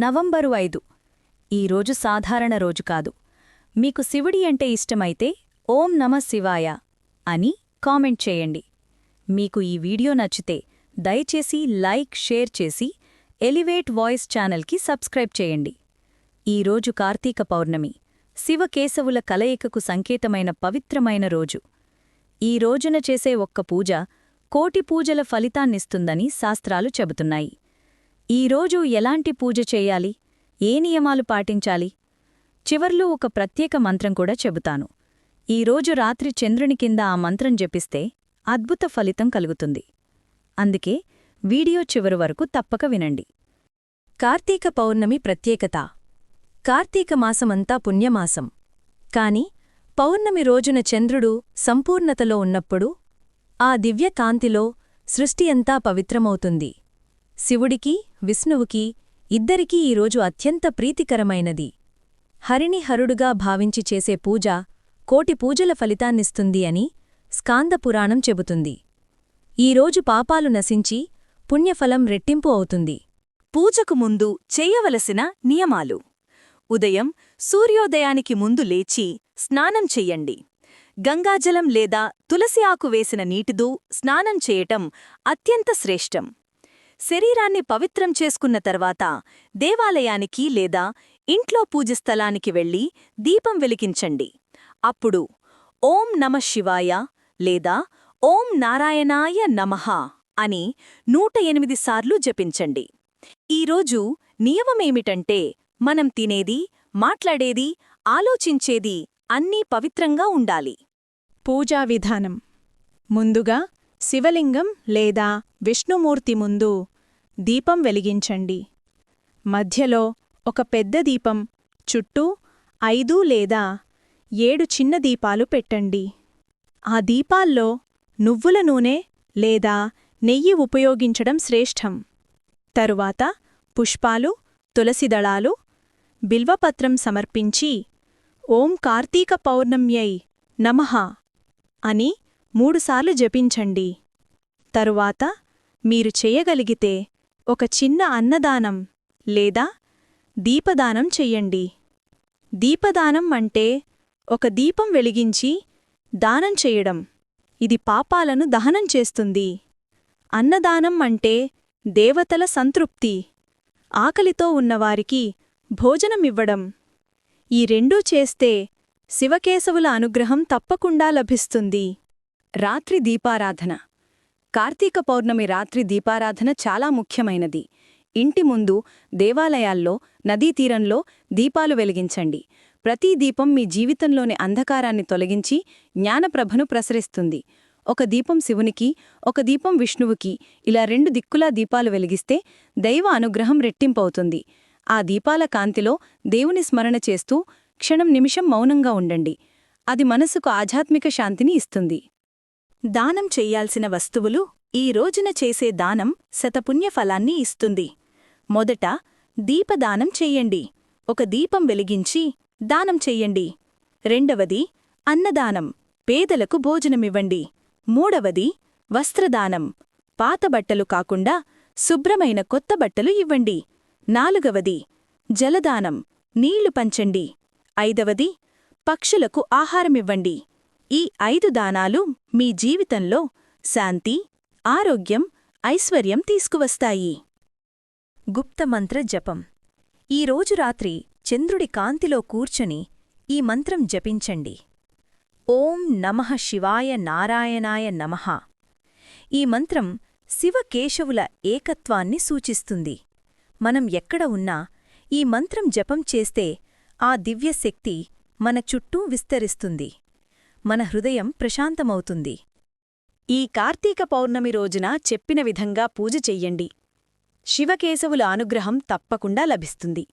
November ఐదు. ఈరోజు సాధారణ రోజు కాదు. మీకు శివుడి అంటే ఇష్టమైతే ఓం నమ శివాయ అని కామెంట్ చేయండి. మీకు ఈ వీడియో నచ్చితే దయచేసి లైక్ షేర్ చేసి ఎలివేట్ వాయిస్ ఛానల్కి సబ్స్క్రైబ్ చేయండి. ఈరోజు కార్తీక పౌర్ణమి. శివకేశవుల కలయికకు సంకేతమైన పవిత్రమైన రోజు. ఈ రోజున చేసే ఒక్క పూజ కోటి పూజల ఫలితాన్నిస్తుందని శాస్త్రాలు చెబుతున్నాయి. ఈరోజు ఎలాంటి పూజ చేయాలి? ఏ నియమాలు పాటించాలి? చివర్లో ఒక ప్రత్యేక మంత్రం కూడా చెబుతాను. ఈరోజు రాత్రి చంద్రుని కింద ఆ మంత్రం జపిస్తే అద్భుత ఫలితం కలుగుతుంది. అందుకే వీడియో చివరి వరకు తప్పక వినండి. కార్తీక పౌర్ణమి ప్రత్యేకత. కార్తీక మాసమంతా పుణ్యమాసం. కాని పౌర్ణమి రోజున చంద్రుడు సంపూర్ణతలో ఉన్నప్పుడు ఆ దివ్యకాంతిలో సృష్టి అంతా పవిత్రమవుతుంది. శివుడికి విష్ణువుకి ఇద్దరికీ ఈరోజు అత్యంత ప్రీతికరమైనది. హరిని హరుడుగా భావించి చేసే పూజ కోటి పూజల ఫలితాన్నిస్తుంది అని స్కాందపురాణం చెబుతుంది. ఈరోజు పాపాలు నశించి పుణ్యఫలం రెట్టింపు అవుతుంది. పూజకు ముందు చేయవలసిన నియమాలు. ఉదయం సూర్యోదయానికి ముందు లేచి స్నానం చెయ్యండి గంగాజలం లేదా తులసి ఆకు వేసిన నీటిదో స్నానం చేయటం అత్యంత శ్రేష్టం. శరీరాన్ని పవిత్రం చేసుకున్న తర్వాత దేవాలయానికి లేదా ఇంట్లో పూజస్థలానికి వెళ్ళి దీపం వెలిగించండి. అప్పుడు ఓం నమ శివాయ లేదా ఓం నారాయణాయ నమః అని నూట ఎనిమిది సార్లు జపించండి. ఈరోజు నియమమేమిటంటే మనం తినేది మాట్లాడేది ఆలోచించేది అన్నీ పవిత్రంగా ఉండాలి. పూజా విధానం. ముందుగా శివలింగం లేదా విష్ణుమూర్తి ముందు దీపం వెలిగించండి. మధ్యలో ఒక పెద్ద దీపం చుట్టూ ఐదు లేదా ఏడు చిన్న దీపాలు పెట్టండి. ఆ దీపాల్లో నువ్వుల నూనె లేదా నెయ్యి ఉపయోగించడం శ్రేష్టం. తరువాత పుష్పాలు తులసిదళాలు బిల్వపత్రం సమర్పించి ఓం కార్తీక పౌర్ణమ్యై నమః అని మూడుసార్లు జపించండి. తరువాత మీరు చేయగలిగితే ఒక చిన్న అన్నదానం లేదా దీపదానం చెయ్యండి దీపదానం అంటే ఒక దీపం వెలిగించి దానం చెయ్యడం ఇది పాపాలను దహనం చేస్తుంది. అన్నదానం అంటే దేవతల సంతృప్తి. ఆకలితో ఉన్నవారికి భోజనమివ్వడం. ఈ రెండూ చేస్తే శివకేశవుల అనుగ్రహం తప్పకుండా లభిస్తుంది. రాత్రి దీపారాధన. కార్తీక పౌర్ణమి రాత్రి దీపారాధన చాలా ముఖ్యమైనది. ఇంటి ముందు దేవాలయాల్లో నదీతీరంలో దీపాలు వెలిగించండి. ప్రతి దీపం మీ జీవితంలోని అంధకారాన్ని తొలగించి జ్ఞానప్రభను ప్రసరిస్తుంది. ఒక దీపం శివునికి ఒక దీపం విష్ణువుకి ఇలా రెండు దిక్కులా దీపాలు వెలిగిస్తే దైవ అనుగ్రహం రెట్టింపవుతుంది. ఆ దీపాల కాంతిలో దేవుని స్మరణ చేస్తూ క్షణం నిమిషం మౌనంగా ఉండండి. అది మనసుకు ఆధ్యాత్మిక శాంతిని ఇస్తుంది. దానం చెయ్యాల్సిన వస్తువులు ఈ రోజున చేసే దానం శతపుణ్యఫలాన్ని ఇస్తుంది. మొదట దీపదానం చెయ్యండి ఒక దీపం వెలిగించి దానం చెయ్యండి రెండవది అన్నదానం. పేదలకు భోజనమివ్వండి. మూడవది వస్త్రదానం. పాత బట్టలు కాకుండా శుభ్రమైన కొత్త బట్టలు ఇవ్వండి. నాలుగవది జలదానం. నీళ్ళు పంచండి. ఐదవది పక్షులకు ఆహారమివ్వండి. ఈ ఐదు దానాలు మీ జీవితంలో శాంతి ఆరోగ్యం ఐశ్వర్యం తీసుకువస్తాయి. గుప్తమంత్ర జపం. ఈరోజు రాత్రి చంద్రుడి కాంతిలో కూర్చుని ఈ మంత్రం జపించండి. ఓం నమః శివాయ నారాయణాయ నమః. ఈ మంత్రం శివకేశవుల ఏకత్వాన్ని సూచిస్తుంది. మనం ఎక్కడ ఉన్నా ఈ మంత్రం జపం చేస్తే ఆ దివ్యశక్తి మన చుట్టూ విస్తరిస్తుంది. మన హృదయం ప్రశాంతమవుతుంది. ఈ కార్తీక పౌర్ణమి రోజున చెప్పిన విధంగా పూజ చెయ్యండి. శివకేశవుల అనుగ్రహం తప్పకుండా లభిస్తుంది.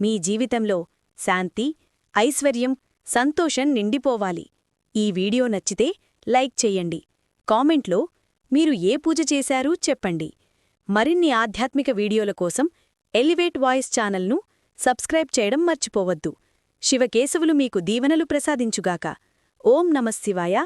మీ జీవితంలో శాంతి ఐశ్వర్యం సంతోషం నిండిపోవాలి. ఈ వీడియో నచ్చితే లైక్ చెయ్యండి. కామెంట్లో మీరు ఏ పూజ చేశారూ చెప్పండి. మరిన్ని ఆధ్యాత్మిక వీడియోల కోసం ఎలివేట్ వాయిస్ ఛానల్ను సబ్స్క్రైబ్ చేయడం మర్చిపోవద్దు. శివకేశవులు మీకు దీవెనలు ప్రసాదించుగాక ఓం నమశివాయ